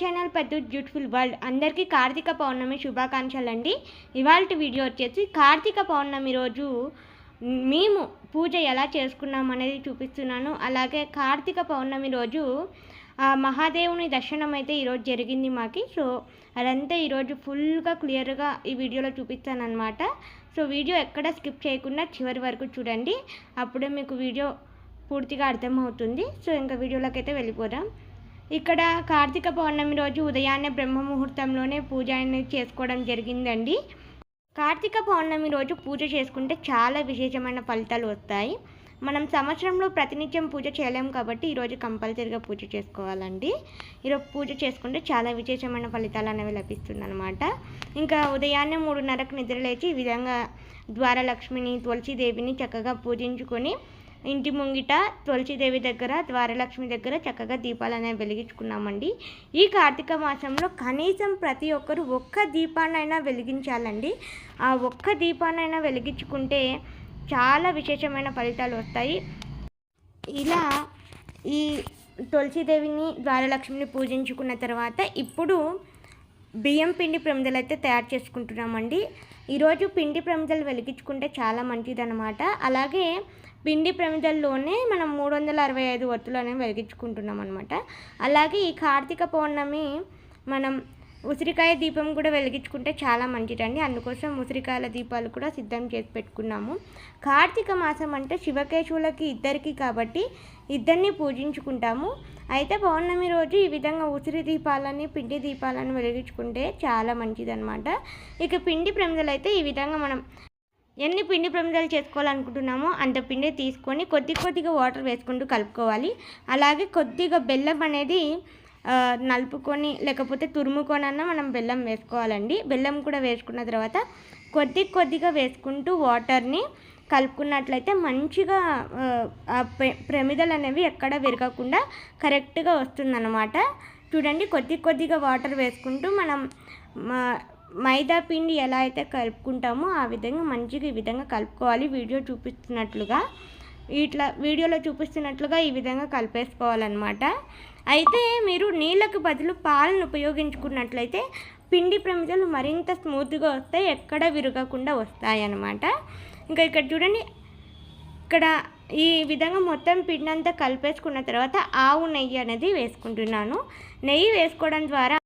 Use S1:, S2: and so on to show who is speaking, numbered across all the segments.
S1: Channel పెద్ద beautiful world. అందరికీ కార్తీక పౌర్ణమి శుభాకాంక్షలు అండి ఇవాళ వీడియో వచ్చేసి కార్తీక పౌర్ణమి రోజు మేము పూజ ఎలా చేసుకున్నాం అనేది చూపిస్తున్నాను. అలాగే కార్తీక పౌర్ణమి రోజు ఆ మహాదేవుని దర్శనం అయితే ఈరోజు జరిగింది మాకి. సో అదంతా ఈరోజు ఫుల్గా క్లియర్గా ఈ వీడియోలో చూపిస్తానమాట సో వీడియో ఎక్కడ స్కిప్ చేయకుండా చివరి వరకు చూడండి. అప్పుడే మీకు వీడియో పూర్తిగా అర్థమవుతుంది. సో ఇంకా వీడియోలోకి అయితే వెళ్ళిపోదాం. ఇక్కడ కార్తీక పౌర్ణమి రోజు ఉదయాన్నే బ్రహ్మ ముహూర్తంలోనే పూజ అనేది చేసుకోవడం జరిగిందండి. కార్తీక పౌర్ణమి రోజు పూజ చేసుకుంటే చాలా విశేషమైన ఫలితాలు వస్తాయి. మనం సంవత్సరంలో ప్రతినిత్యం పూజ చేయలేము కాబట్టి ఈరోజు కంపల్సరీగా పూజ చేసుకోవాలండి. ఈరోజు పూజ చేసుకుంటే చాలా విశేషమైన ఫలితాలు అనేవి లభిస్తుందన్నమాట. ఇంకా ఉదయాన్నే మూడున్నరకు నిద్రలేచి ఈ విధంగా ద్వారలక్ష్మిని తులసీదేవిని చక్కగా పూజించుకొని ఇంటి ముంగిట తులసిదేవి దగ్గర ద్వారలక్ష్మి దగ్గర చక్కగా దీపాలు అనేవి వెలిగించుకున్నామండి. ఈ కార్తీక మాసంలో కనీసం ప్రతి ఒక్కరు ఒక్క దీపాన్నైనా వెలిగించాలండి. ఆ ఒక్క దీపాన్నైనా వెలిగించుకుంటే చాలా విశేషమైన ఫలితాలు వస్తాయి. ఇలా ఈ తులసిదేవిని ద్వారలక్ష్మిని పూజించుకున్న తర్వాత ఇప్పుడు బియ్యం పిండి ప్రమిదలు అయితే తయారు చేసుకుంటున్నామండి. ఈరోజు పిండి ప్రమిదలు వెలిగించుకుంటే చాలా మంచిదన్నమాట. అలాగే పిండి ప్రమిదల్లోనే మనం మూడు వందల అరవై ఐదు వత్తులు అనేవి వెలిగించుకుంటున్నాం అనమాట అలాగే ఈ కార్తీక పౌర్ణమి మనం ఉసిరికాయ దీపం కూడా వెలిగించుకుంటే చాలా మంచిదండి. అందుకోసం ఉసిరికాయల దీపాలు కూడా సిద్ధం చేసి పెట్టుకున్నాము. కార్తీక మాసం అంటే శివకేశవులకి ఇద్దరికి కాబట్టి ఇద్దరిని పూజించుకుంటాము. అయితే పౌర్ణమి రోజు ఈ విధంగా ఉసిరి దీపాలని పిండి దీపాలను వెలిగించుకుంటే చాలా మంచిదన్నమాట. ఇక పిండి ప్రమిదలు అయితే ఈ విధంగా మనం ఎన్ని పిండి ప్రమిదలు చేసుకోవాలనుకుంటున్నామో అంత పిండి తీసుకొని కొద్ది కొద్దిగా వాటర్ వేసుకుంటూ కలుపుకోవాలి. అలాగే కొద్దిగా బెల్లం అనేది నలుపుకొని లేకపోతే తురుముకొనన్నా మనం బెల్లం వేసుకోవాలండి. బెల్లం కూడా వేసుకున్న తర్వాత కొద్ది కొద్దిగా వేసుకుంటూ వాటర్ని కలుపుకున్నట్లయితే మంచిగా ప్రమిదలు అనేవి ఎక్కడ విరగకుండా కరెక్ట్గా వస్తుందన్నమాట. చూడండి కొద్ది కొద్దిగా వాటర్ వేసుకుంటూ మనం మైదా పిండి ఎలా అయితే కలుపుకుంటామో ఆ విధంగా మంచిగా ఈ విధంగా కలుపుకోవాలి. వీడియో చూపిస్తున్నట్లుగా ఇట్లా వీడియోలో చూపిస్తున్నట్లుగా ఈ విధంగా కలిపేసుకోవాలన్నమాట. అయితే మీరు నీళ్ళకు బదులు పాలను ఉపయోగించుకున్నట్లయితే పిండి ప్రమిదలు మరింత స్మూత్గా వస్తాయి ఎక్కడ విరగకుండా వస్తాయి అన్నమాట ఇంకా ఇక్కడ చూడండి ఇక్కడ ఈ విధంగా మొత్తం పిండి అంతా కలిపేసుకున్న తర్వాత ఆవు నెయ్యి అనేది వేసుకుంటున్నాను. నెయ్యి వేసుకోవడం ద్వారా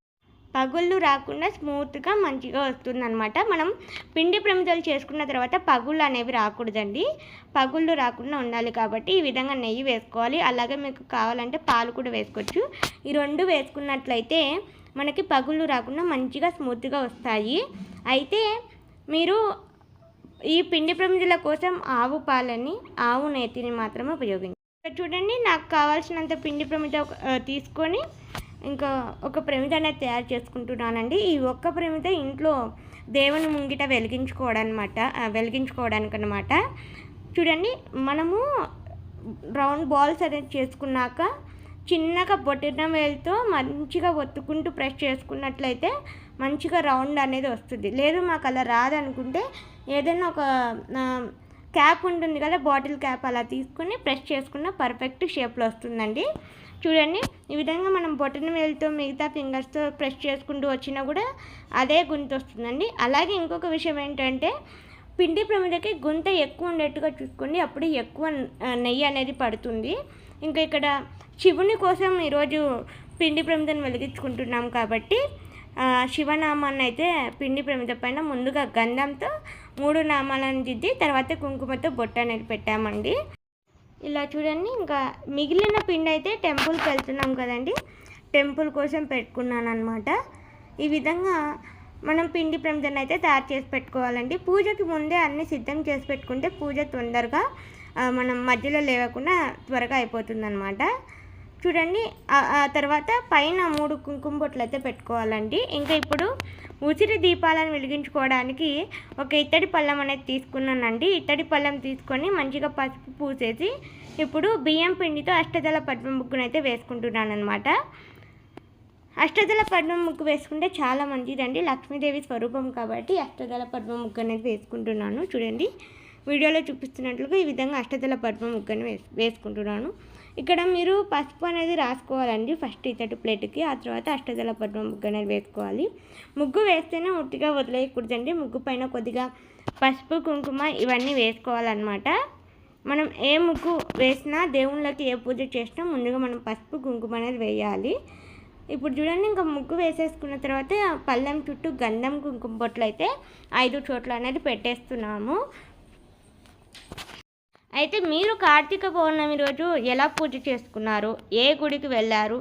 S1: పగుళ్ళు రాకుండా స్మూత్గా మంచిగా వస్తుందన్నమాట. మనం పిండి ప్రమిదలు చేసుకున్న తర్వాత పగుళ్ళు అనేవి రాకూడదండి. పగుళ్ళు రాకుండా ఉండాలి కాబట్టి ఈ విధంగా నెయ్యి వేసుకోవాలి. అలాగే మీకు కావాలంటే పాలు కూడా వేసుకోవచ్చు. ఈ రెండు వేసుకున్నట్లయితే మనకి పగుళ్ళు రాకుండా మంచిగా స్మూత్గా వస్తాయి. అయితే మీరు ఈ పిండి ప్రమిదల కోసం ఆవు పాలని ఆవు నేతిని మాత్రమే ఉపయోగించాలి చూడండి నాకు కావాల్సినంత పిండి ప్రమిద తీసుకొని ఇంకా ఒక ప్రమిద అనేది తయారు చేసుకుంటున్నానండి. ఈ ఒక్క ప్రమిద ఇంట్లో దేవుని ముంగిట వెలిగించుకోవడానమాట వెలిగించుకోవడానికి అనమాట చూడండి మనము రౌండ్ బాల్స్ అనేది చేసుకున్నాక చిన్నగా బొట్టిన వేలుతో మంచిగా ఒత్తుకుంటూ ప్రెస్ చేసుకున్నట్లయితే మంచిగా రౌండ్ అనేది వస్తుంది. లేదు మాకు అలా రాదనుకుంటే ఏదైనా ఒక క్యాప్ ఉంటుంది కదా బాటిల్ క్యాప్ అలా తీసుకుని ప్రెస్ చేసుకున్న పర్ఫెక్ట్ షేప్లో వస్తుందండి. చూడండి. ఈ విధంగా మనం బొటన వేలుతో మిగతా ఫింగర్స్తో ప్రెస్ చేసుకుంటూ వచ్చినా కూడా అదే గుంత వస్తుందండి. అలాగే ఇంకొక విషయం ఏంటంటే పిండి ప్రమిదకి గుంత ఎక్కువ ఉండేట్టుగా చూసుకోండి. అప్పుడు ఎక్కువ నెయ్యి అనేది పడుతుంది. ఇంకా ఇక్కడ శివుని కోసం ఈరోజు పిండి ప్రమిదను వెలిగించుకుంటున్నాం కాబట్టి శివనామాన్ని అయితే పిండి ప్రమిద పైన ముందుగా గంధంతో మూడు నామాలను దిద్ది తర్వాత కుంకుమతో బొట్ట అనేది పెట్టామండి. ఇలా చూడండి ఇంకా మిగిలిన పిండి అయితే టెంపుల్కి వెళ్తున్నాం కదండి. టెంపుల్ కోసం పెట్టుకున్నాను అనమాట ఈ విధంగా మనం పిండి ప్రమిదను అయితే తయారు చేసి పెట్టుకోవాలండి. పూజకి ముందే అన్ని సిద్ధం చేసి పెట్టుకుంటే పూజ తొందరగా మనం మధ్యలో లేవకుండా త్వరగా అయిపోతుందన్నమాట. చూడండి ఆ- ఆ తర్వాత పైన మూడు కుంకుమ బొట్లు అయితే పెట్టుకోవాలండి. ఇంకా ఇప్పుడు ఉసిరి దీపాలను వెలిగించుకోవడానికి ఒక ఇత్తడి పళ్ళం అనేది తీసుకున్నానండి. ఇత్తడి పళ్ళం తీసుకొని మంచిగా పసుపు పూసేసి ఇప్పుడు బియ్యం పిండితో అష్టదళ పద్మ ముగ్గును అయితే వేసుకుంటున్నాను అనమాట అష్టదళ పద్మ ముగ్గు వేసుకుంటే చాలా మంచిదండి. లక్ష్మీదేవి స్వరూపం కాబట్టి అష్టదళ పద్మ ముగ్గు అనేది వేసుకుంటున్నాను. చూడండి వీడియోలో చూపిస్తున్నట్లుగా ఈ విధంగా అష్టదళ పద్మ ముగ్గుని వేస్ వేసుకుంటున్నాను. ఇక్కడ మీరు పసుపు అనేది రాసుకోవాలండి. ఫస్ట్ ఇతటి ప్లేట్కి ఆ తర్వాత అష్టదళ పద్మ ముగ్గు అనేది వేసుకోవాలి. ముగ్గు వేస్తేనే ఉట్టిగా వదిలేయకూడదండి. ముగ్గు పైన కొద్దిగా పసుపు కుంకుమ ఇవన్నీ వేసుకోవాలన్నమాట. మనం ఏ ముగ్గు వేసినా దేవుళ్ళకి ఏ పూజ చేసినా ముందుగా మనం పసుపు కుంకుమ అనేది వేయాలి. ఇప్పుడు చూడండి ఇంకా ముగ్గు వేసేసుకున్న తర్వాత పళ్ళెం చుట్టూ గంధం కుంకుమ బొట్లు అయితే ఐదు చోట్ల అనేది పెట్టేస్తున్నాము. అయితే మీరు కార్తీక పౌర్ణమి రోజు ఎలా పూజ చేసుకున్నారు? ఏ గుడికి వెళ్ళారు?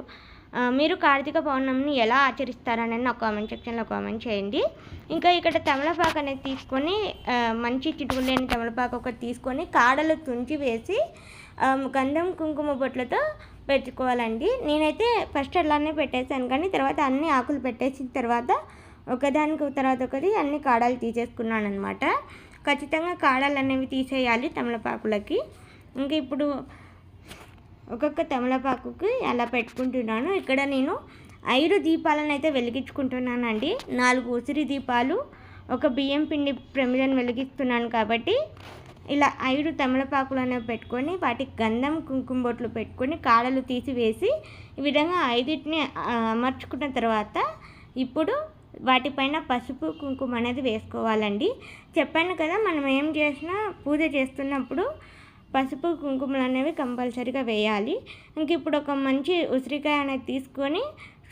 S1: మీరు కార్తీక పౌర్ణమిని ఎలా ఆచరిస్తారని నా కామెంట్ సెక్షన్లో కామెంట్ చేయండి. ఇంకా ఇక్కడ తమలపాకు అనేది తీసుకొని మంచి చిటుకు లేని తమలపాకు ఒకటి తీసుకొని కాడలు తుంచి వేసి గంధం కుంకుమ బొట్లతో పెట్టుకోవాలండి. నేనైతే ఫస్ట్ అలానే పెట్టేశాను కానీ తర్వాత అన్ని ఆకులు పెట్టేసిన తర్వాత ఒకదానికి తర్వాత ఒకటి అన్ని కాడలు తీసేసుకున్నాను అనమాట ఖచ్చితంగా కాడలు అనేవి తీసేయాలి తమలపాకులకి. ఇంకా ఇప్పుడు ఒక్కొక్క తమలపాకుకి అలా పెట్టుకుంటున్నాను. ఇక్కడ నేను ఐదు దీపాలను అయితే వెలిగించుకుంటున్నానండి. నాలుగు ఉసిరి దీపాలు ఒక బియ్యం పిండి ప్రమిదను వెలిగిస్తున్నాను కాబట్టి ఇలా ఐదు తమలపాకులు అనేవి పెట్టుకొని వాటికి గంధం కుంకుమ బొట్లు పెట్టుకొని కాడలు తీసివేసి ఈ విధంగా ఐదుటిని అమర్చుకున్న తర్వాత ఇప్పుడు వాటిపైన పసుపు కుంకుమ అనేది వేసుకోవాలండి. చెప్పాను కదా మనం ఏం చేసినా పూజ చేస్తున్నప్పుడు పసుపు కుంకుమలు అనేవి కంపల్సరీగా వేయాలి. ఇంక ఇప్పుడు ఒక మంచి ఉసిరికాయ అనేది తీసుకొని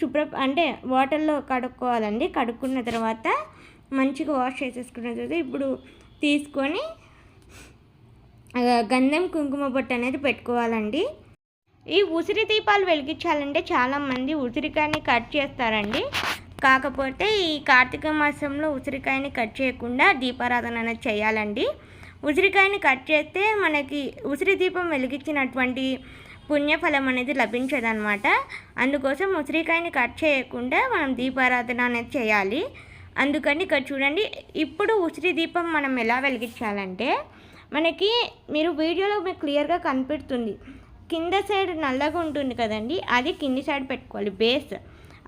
S1: శుభ్ర అంటే వాటర్లో కడుక్కోవాలండి. కడుక్కున్న తర్వాత మంచిగా వాష్ చేసేసుకున్న తర్వాత ఇప్పుడు తీసుకొని గంధం కుంకుమ బొట్టు అనేది పెట్టుకోవాలండి. ఈ ఉసిరి దీపాలు వెలిగించాలంటే చాలామంది ఉసిరికాయని కట్ చేస్తారండి. కాకపోతే ఈ కార్తీక మాసంలో ఉసిరికాయని కట్ చేయకుండా దీపారాధన అనేది చేయాలండి. ఉసిరికాయని కట్ చేస్తే మనకి ఉసిరి దీపం వెలిగించినటువంటి పుణ్యఫలం అనేది లభించదనమాట అందుకోసం ఉసిరికాయని కట్ చేయకుండా మనం దీపారాధన అనేది చేయాలి. అందుకని ఇక్కడ చూడండి ఇప్పుడు ఉసిరి దీపం మనం ఎలా వెలిగించాలంటే మనకి మీరు వీడియోలో మీకు క్లియర్గా కనిపిస్తుంది. కింద సైడ్ నల్లగా ఉంటుంది కదండి అది కింది సైడ్ పెట్టుకోవాలి బేస్.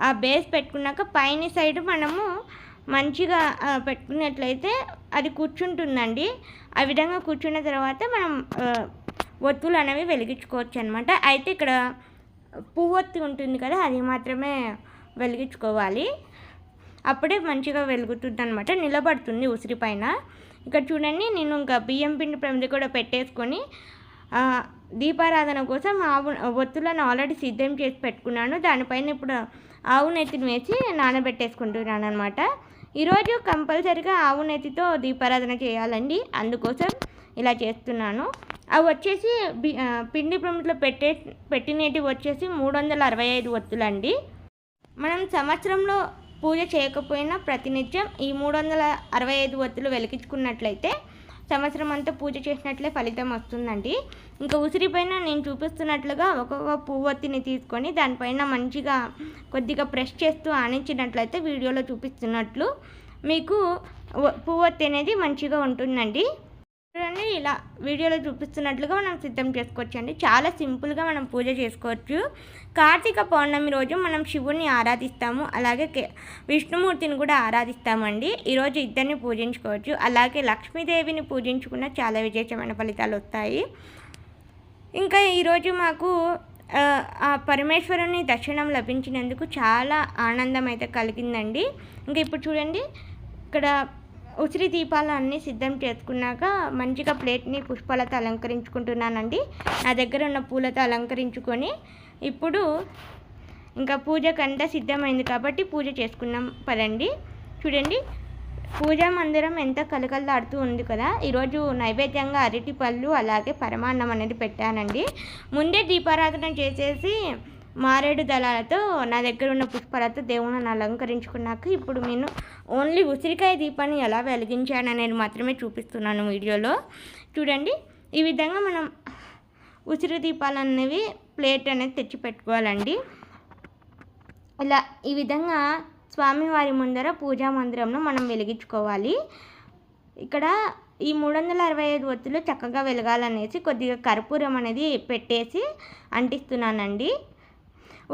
S1: ఆ బేస్ పెట్టుకున్నాక పైన సైడ్ మనము మంచిగా పెట్టుకున్నట్లయితే అది కూర్చుంటుందండి. ఆ విధంగా కూర్చున్న తర్వాత మనం ఒత్తులు అనేవి వెలిగించుకోవచ్చు అనమాట అయితే ఇక్కడ పువ్వొత్తి ఉంటుంది కదా అది మాత్రమే వెలిగించుకోవాలి. అప్పుడే మంచిగా వెలుగుతుంది అనమాట నిలబడుతుంది ఉసిరి పైన. ఇక్కడ చూడండి నేను ఇంకా బియ్యం పిండి ప్రమిది కూడా పెట్టేసుకొని దీపారాధన కోసం ఆవు ఒత్తులను ఆల్రెడీ సిద్ధం చేసి పెట్టుకున్నాను. దానిపైన ఇప్పుడు ఆవు నెత్తిని వేసి నానబెట్టేసుకుంటున్నాను అనమాట ఈరోజు కంపల్సరిగా ఆవు నెత్తితో దీపారాధన చేయాలండి. అందుకోసం ఇలా చేస్తున్నాను. అవి వచ్చేసి పిండి ప్రమిదిలో పెట్టే పెట్టినవి వచ్చేసి మూడు వందల అరవై ఐదు ఒత్తులండి. మనం సంవత్సరంలో పూజ చేయకపోయినా ప్రతినిత్యం ఈ మూడు వందల అరవై ఐదు ఒత్తులు వెలిగించుకున్నట్లయితే సంవత్సరం అంతా పూజ చేసినట్లే ఫలితం వస్తుందండి. ఇంకా ఉసిరిపైన నేను చూపిస్తున్నట్లుగా ఒక్కొక్క పువ్వొత్తిని తీసుకొని దానిపైన మంచిగా కొద్దిగా ప్రెస్ చేస్తూ ఆనించినట్లయితే వీడియోలో చూపిస్తున్నట్లు మీకు పువ్వొత్తి అనేది మంచిగా ఉంటుందండి. చూడండి ఇలా వీడియోలో చూపిస్తున్నట్లుగా మనం సిద్ధం చేసుకోవచ్చండి. చాలా సింపుల్గా మనం పూజ చేసుకోవచ్చు. కార్తీక పౌర్ణమి రోజు మనం శివుణ్ణి ఆరాధిస్తాము. అలాగే కే- విష్ణుమూర్తిని కూడా ఆరాధిస్తామండి. ఈరోజు ఇద్దరిని పూజించుకోవచ్చు. అలాగే లక్ష్మీదేవిని పూజించుకున్న చాలా విశేషమైన ఫలితాలు వస్తాయి. ఇంకా ఈరోజు మాకు ఆ, ఆ పరమేశ్వరుని దర్శనం లభించినందుకు చాలా ఆనందం అయితే కలిగిందండి. ఇంకా ఇప్పుడు చూడండి ఇక్కడ ఉసిరి దీపాలు అన్నీ సిద్ధం చేసుకున్నాక మంచిగా ప్లేట్ని పుష్పాలతో అలంకరించుకుంటున్నానండి. నా దగ్గర ఉన్న పూలతో అలంకరించుకొని ఇప్పుడు ఇంకా పూజకంతా సిద్ధమైంది కాబట్టి పూజ చేసుకున్నాం. పదండి. చూడండి. పూజా మందిరం ఎంత కలకల్లాడుతూ ఉంది కదా. ఈరోజు నైవేద్యంగా అరటి పళ్ళు అలాగే పరమాన్నం అనేది పెట్టానండి. ముందే దీపారాధన చేసేసి మారేడు దళాలతో నా దగ్గర ఉన్న పుష్పాలతో దేవుని అలంకరించుకున్నాక ఇప్పుడు నేను ఓన్లీ ఉసిరికాయ దీపాన్ని ఎలా వెలిగించాను అనేది మాత్రమే చూపిస్తున్నాను వీడియోలో. చూడండి ఈ విధంగా మనం ఉసిరి దీపాలు అనేవి ప్లేట్ అనేది తెచ్చి పెట్టుకోవాలండి ఇలా ఈ విధంగా స్వామివారి ముందర పూజా మందిరంలో మనం వెలిగించుకోవాలి. ఇక్కడ ఈ మూడు వందల అరవై ఐదు ఒత్తులు చక్కగా వెలగాలనేసి కొద్దిగా కర్పూరం అనేది పెట్టేసి అంటిస్తున్నానండి.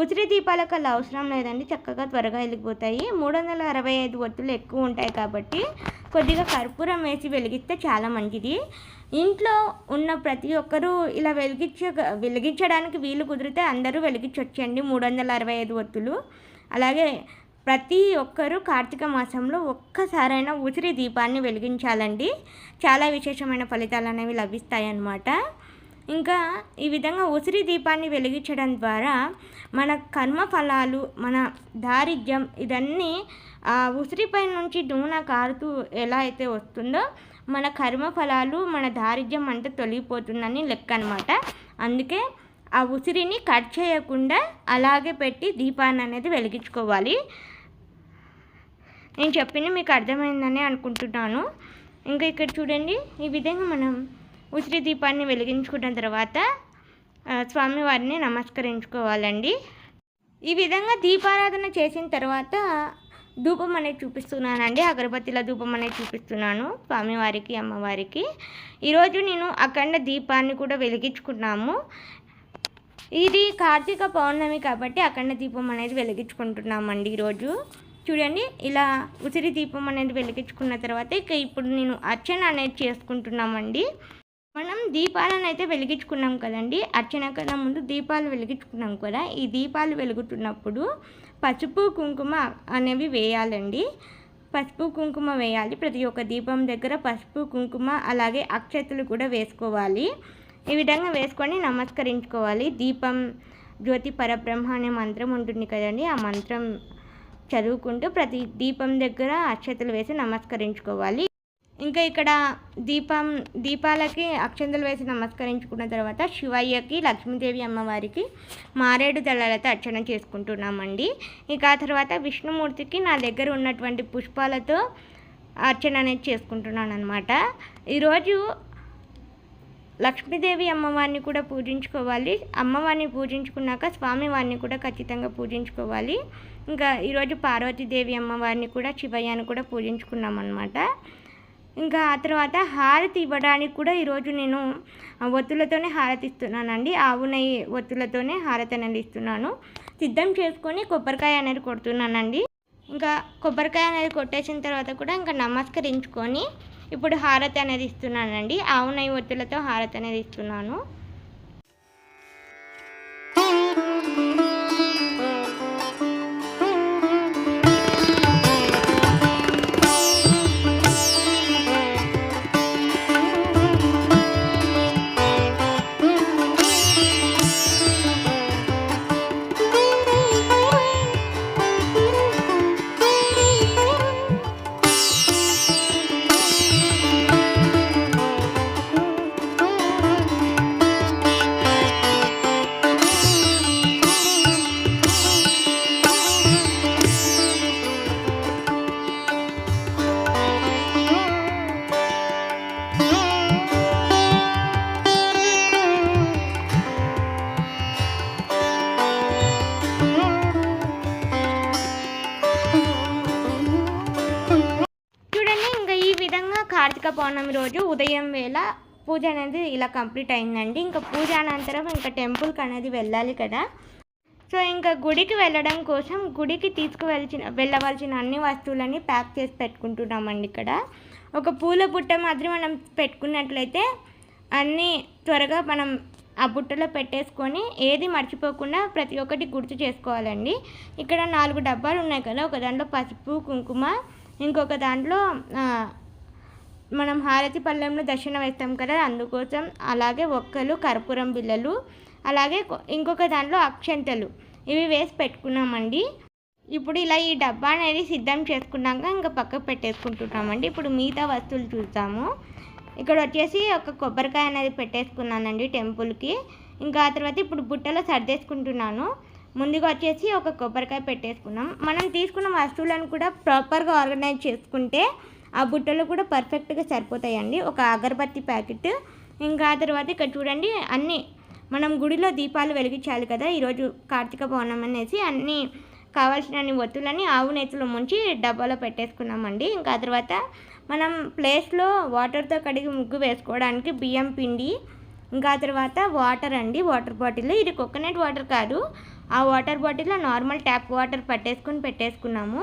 S1: ఉసిరి దీపాలకు అలా అవసరం లేదండి. చక్కగా త్వరగా వెలిగిపోతాయి. మూడు వందల అరవై ఐదు ఒత్తులు ఎక్కువ ఉంటాయి కాబట్టి కొద్దిగా కర్పూరం వేసి వెలిగిస్తే చాలా మంచిది. ఇంట్లో ఉన్న ప్రతి ఒక్కరూ ఇలా వెలిగించ వెలిగించడానికి వీలు కుదిరితే అందరూ వెలిగించవచ్చండి మూడు వందల అరవై ఐదు ఒత్తులు. అలాగే ప్రతి ఒక్కరూ కార్తీక మాసంలో ఒక్కసారైనా ఉసిరి దీపాన్ని వెలిగించాలండి. చాలా విశేషమైన ఫలితాలు అనేవి లభిస్తాయి అన్నమాట ఇంకా ఈ విధంగా ఉసిరి దీపాన్ని వెలిగించడం ద్వారా మన కర్మ ఫలాలు మన దారిద్ర్యం ఇదన్నీ ఆ ఉసిరిపై నుంచి నూనె కారుతూ ఎలా అయితే వస్తుందో మన కర్మ ఫలాలు మన దారిద్ర్యం అంతా తొలగిపోతుందని లెక్క అనమాట అందుకే ఆ ఉసిరిని కట్ చేయకుండా అలాగే పెట్టి దీపాన్ని అనేది వెలిగించుకోవాలి. నేను చెప్పింది మీకు అర్థమైందని అనుకుంటున్నాను. ఇంకా ఇక్కడ చూడండి ఈ విధంగా మనం ఉసిరి దీపాన్ని వెలిగించుకున్న తర్వాత స్వామివారిని నమస్కరించుకోవాలండి. ఈ విధంగా దీపారాధన చేసిన తర్వాత ధూపం అనేది చూపిస్తున్నానండి. అగరబత్తిల ధూపం అనేది చూపిస్తున్నాను స్వామివారికి అమ్మవారికి. ఈరోజు నేను అఖండ దీపాన్ని కూడా వెలిగించుకున్నాము. ఇది కార్తీక పౌర్ణమి కాబట్టి అఖండ దీపం అనేది వెలిగించుకుంటున్నామండి ఈరోజు. చూడండి ఇలా ఉసిరి దీపం అనేది వెలిగించుకున్న తర్వాత ఇక ఇప్పుడు నేను అర్చన అనేది చేసుకుంటున్నామండి. మనం దీపాలను అయితే వెలిగించుకున్నాం కదండి. అర్చన కన్నా ముందు దీపాలు వెలిగించుకున్నాం కదా. ఈ దీపాలు వెలుగుతున్నప్పుడు పసుపు కుంకుమ అనేవి వేయాలండి. పసుపు కుంకుమ వేయాలి. ప్రతి ఒక్క దీపం దగ్గర పసుపు కుంకుమ అలాగే అక్షతలు కూడా వేసుకోవాలి. ఈ విధంగా వేసుకొని నమస్కరించుకోవాలి. దీపం జ్యోతి పరబ్రహ్మ అనే మంత్రం ఉంటుంది కదండి. ఆ మంత్రం చదువుకుంటూ ప్రతి దీపం దగ్గర అక్షతలు వేసి నమస్కరించుకోవాలి. ఇంకా ఇక్కడ దీపం దీపాలకి అక్షంతలు వేసి నమస్కరించుకున్న తర్వాత శివయ్యకి లక్ష్మీదేవి అమ్మవారికి మారేడు దళాలతో అర్చన చేసుకుంటున్నామండి. ఇక ఆ తర్వాత విష్ణుమూర్తికి నా దగ్గర ఉన్నటువంటి పుష్పాలతో అర్చన అనేది చేసుకుంటున్నాను అనమాట ఈరోజు లక్ష్మీదేవి అమ్మవారిని కూడా పూజించుకోవాలి. అమ్మవారిని పూజించుకున్నాక స్వామివారిని కూడా ఖచ్చితంగా పూజించుకోవాలి. ఇంకా ఈరోజు పార్వతీదేవి అమ్మవారిని కూడా శివయ్యని కూడా పూజించుకున్నాం అనమాట ఇంకా ఆ తర్వాత హారతి ఇవ్వడానికి కూడా ఈరోజు నేను ఒత్తులతోనే హారతి ఇస్తున్నానండి ఆవు నెయ్యి ఒత్తులతోనే హారతి అనేది ఇస్తున్నాను. సిద్ధం చేసుకొని కొబ్బరికాయ అనేది కొడుతున్నానండి. ఇంకా కొబ్బరికాయ అనేది కొట్టేసిన తర్వాత కూడా ఇంకా నమస్కరించుకొని ఇప్పుడు హారతి అనేది ఇస్తున్నానండి. ఆవు నెయ్యి ఒత్తులతో హారతి అనేది ఇస్తున్నాను. కార్తీక పౌర్ణమి రోజు ఉదయం వేళ పూజ అనేది ఇలా కంప్లీట్ అయిందండి. ఇంకా పూజ అనంతరం ఇంకా టెంపుల్కి అనేది వెళ్ళాలి కదా. సో ఇంకా గుడికి వెళ్ళడం కోసం గుడికి తీసుకువెళ్ళిన వెళ్ళవలసిన అన్ని వస్తువులని ప్యాక్ చేసి పెట్టుకుంటున్నామండి ఇక్కడ. ఒక పూల బుట్ట మాత్రం మనం పెట్టుకున్నట్లయితే అన్నీ త్వరగా మనం ఆ బుట్టలో పెట్టేసుకొని ఏది మర్చిపోకుండా ప్రతి ఒక్కటి గుర్తు చేసుకోవాలండి. ఇక్కడ నాలుగు డబ్బాలు ఉన్నాయి కదా ఒక దాంట్లో పసుపు కుంకుమ ఇంకొక దాంట్లో మనం హారతి పళ్ళెంలో దర్శనం వేస్తాం కదా అందుకోసం అలాగే ఒక్కలు కర్పూరం బిళ్ళలు అలాగే ఇంకొక దాంట్లో అక్షంతలు ఇవి వేసి పెట్టుకున్నామండి. ఇప్పుడు ఇలా ఈ డబ్బా అనేది సిద్ధం చేసుకున్నాక ఇంకా పక్కకు పెట్టేసుకుంటున్నామండి. ఇప్పుడు మిగతా వస్తువులు చూద్దాము. ఇక్కడ వచ్చేసి ఒక కొబ్బరికాయ అనేది పెట్టేసుకున్నానండి టెంపుల్కి. ఇంకా ఆ తర్వాత ఇప్పుడు బుట్టలో సర్దేసుకుంటున్నాను. ముందుగా వచ్చేసి ఒక కొబ్బరికాయ పెట్టేసుకున్నాం. మనం తీసుకున్న వస్తువులను కూడా ప్రాపర్గా ఆర్గనైజ్ చేసుకుంటే ఆ బుట్టలు కూడా పర్ఫెక్ట్గా సరిపోతాయండి. ఒక అగరబత్తి ప్యాకెట్. ఇంకా తర్వాత ఇక్కడ చూడండి అన్నీ మనం గుడిలో దీపాలు వెలిగించాలి కదా. ఈరోజు కార్తీక పౌర్ణమి అనేసి అన్నీ కావాల్సిన ఒత్తులని ఆవు నేతిలో ముంచి డబ్బాలో పెట్టేసుకున్నామండి. ఇంకా తర్వాత మనం ప్లేస్లో వాటర్తో కడిగి ముగ్గు వేసుకోవడానికి బియ్యం పిండి ఇంకా తర్వాత వాటర్ అండి. Water bottle. ఇది కోకోనట్ వాటర్ కాదు. ఆ వాటర్ బాటిల్లో నార్మల్ ట్యాప్ వాటర్ పట్టేసుకొని పెట్టేసుకున్నాము.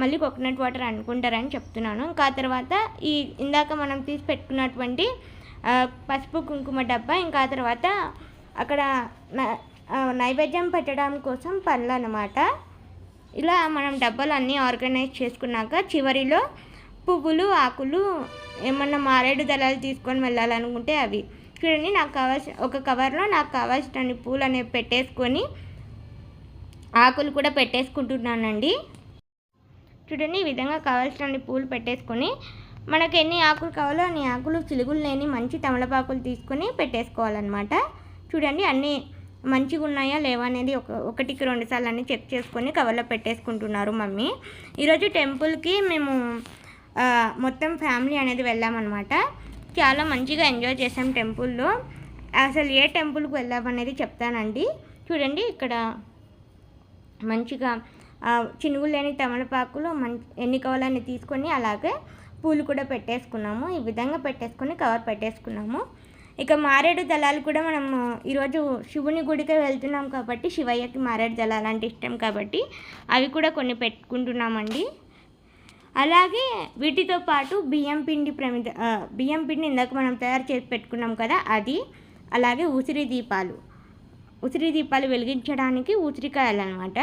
S1: మళ్ళీ కోకోనట్ వాటర్ అనుకుంటారని చెప్తున్నాను. ఇంకా ఆ తర్వాత ఈ ఇందాక మనం తీసి పెట్టుకున్నటువంటి పసుపు కుంకుమ డబ్బా ఇంకా తర్వాత అక్కడ నైవేద్యం పెట్టడం కోసం పళ్ళు అనమాట ఇలా మనం డబ్బాలు అన్నీ ఆర్గనైజ్ చేసుకున్నాక చివరిలో పువ్వులు ఆకులు ఏమన్నా మారేడు దళాలు తీసుకొని వెళ్ళాలనుకుంటే అవి. చూడండి నాకు కావాల్సిన ఒక కవర్లో నాకు కావాల్సిన పూలు అనేవి పెట్టేసుకొని ఆకులు కూడా పెట్టేసుకుంటున్నానండి. చూడండి ఈ విధంగా కావాల్సిన పూలు పెట్టేసుకొని మనకు ఎన్ని ఆకులు కావాలో అన్ని ఆకులు చిలుగులు లేని మంచి తమలపాకులు తీసుకొని పెట్టేసుకోవాలన్నమాట. చూడండి అన్నీ మంచిగా ఉన్నాయా లేవా అనేది ఒక ఒకటికి రెండు సార్లు అన్నీ చెక్ చేసుకొని కవర్లో పెట్టేసుకుంటున్నారు మమ్మీ. ఈరోజు టెంపుల్కి మేము మొత్తం ఫ్యామిలీ అనేది వెళ్ళామన్నమాట. చాలా మంచిగా ఎంజాయ్ చేసాం టెంపుల్లో. అసలు ఏ టెంపుల్కి వెళ్ళామనేది చెప్తానండి. చూడండి ఇక్కడ మంచిగా చినుగులు లేని తమలపాకులు మం ఎన్ని కావాలని తీసుకొని అలాగే పూలు కూడా పెట్టేసుకున్నాము. ఈ విధంగా పెట్టేసుకొని కవర్ పెట్టేసుకున్నాము. ఇక మారేడు దళాలు కూడా మనము ఈరోజు శివుని గుడికే వెళ్తున్నాం కాబట్టి శివయ్యకి మారేడు దళాలు అంటే ఇష్టం కాబట్టి అవి కూడా కొన్ని పెట్టుకుంటున్నామండి. అలాగే వీటితో పాటు బియ్యం పిండి ప్రమిద బియ్యం పిండి ఇందాక మనం తయారు చేసి పెట్టుకున్నాం కదా అది అలాగే ఉసిరి దీపాలు. ఉసిరి దీపాలు వెలిగించడానికి ఉసిరికాయలు అనమాట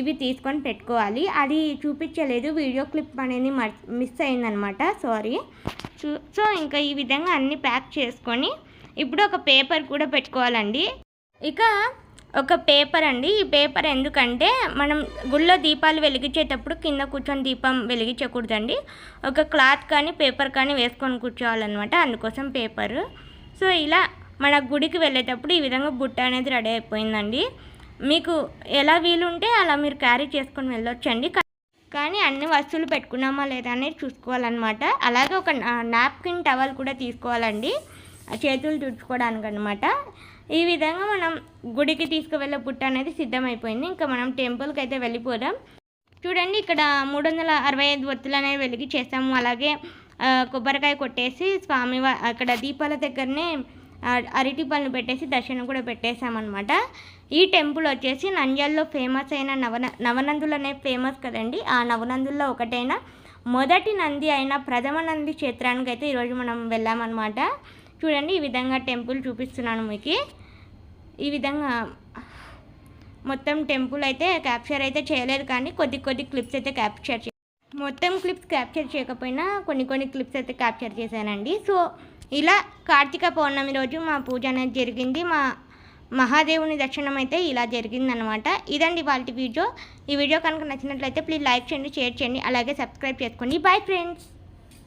S1: ఇవి తీసుకొని పెట్టుకోవాలి. అది చూపించలేదు. వీడియో క్లిప్ అనేది మిస్ అయిందనమాట. సారీ చూ సో ఇంకా ఈ విధంగా అన్ని ప్యాక్ చేసుకొని ఇప్పుడు ఒక పేపర్ కూడా పెట్టుకోవాలండి. ఇక ఒక పేపర్ అండి. ఈ పేపర్ ఎందుకంటే మనం గుళ్ళో దీపాలు వెలిగించేటప్పుడు కింద కూర్చొని దీపం వెలిగించకూడదండి. ఒక క్లాత్ కానీ పేపర్ కానీ వేసుకొని కూర్చోవాలన్నమాట. అందుకోసం పేపర్. సో ఇలా మన గుడికి వెళ్ళేటప్పుడు ఈ విధంగా బుట్ట అనేది రెడీ అయిపోయిందండి. మీకు ఎలా వీలుంటే అలా మీరు క్యారీ చేసుకొని వెళ్ళొచ్చండి. కానీ అన్ని వస్తువులు పెట్టుకున్నామా లేదా అనేది చూసుకోవాలన్నమాట. అలాగే ఒక నాప్కిన్ టవల్ కూడా తీసుకోవాలండి. చేతులు తుడుచుకోవడానికి అనమాట ఈ విధంగా మనం గుడికి తీసుకువెళ్ళే పుట్ట అనేది సిద్ధమైపోయింది. ఇంకా మనం టెంపుల్కి అయితే వెళ్ళిపోదాం. చూడండి ఇక్కడ మూడు వందల అరవై ఐదు ఒత్తులు అనేవి వెలిగి చేస్తాము అలాగే కొబ్బరికాయ కొట్టేసి స్వామి అక్కడ దీపాల దగ్గరనే అరటి పళ్ళు పెట్టేసి దర్శనం కూడా పెట్టేశామన్నమాట. ఈ టెంపుల్ వచ్చేసి నంద్యాలలో ఫేమస్ అయిన నవన నవనందులు అనేవి ఫేమస్ కదండి. ఆ నవనందుల్లో ఒకటైన మొదటి నంది అయిన ప్రథమ నంది క్షేత్రానికి అయితే ఈరోజు మనం వెళ్ళామన్నమాట. చూడండి ఈ విధంగా టెంపుల్ చూపిస్తున్నాను మీకు. ఈ విధంగా మొత్తం టెంపుల్ అయితే క్యాప్చర్ అయితే చేయలేదు కానీ కొద్ది కొద్ది క్లిప్స్ అయితే క్యాప్చర్ చే మొత్తం క్లిప్స్ క్యాప్చర్ చేయకపోయినా కొన్ని కొన్ని క్లిప్స్ అయితే క్యాప్చర్ చేశానండి. సో ఇలా కార్తీక పౌర్ణమి రోజు మా పూజ అనేది జరిగింది. మా మహాదేవుని దర్శనం అయితే ఇలా జరిగిందనమాట ఇదండి వాళ్ళ వీడియో. ఈ వీడియో కనుక నచ్చినట్లయితే ప్లీజ్ లైక్ చేయండి షేర్ చేయండి అలాగే సబ్స్క్రైబ్ చేసుకోండి. Bye friends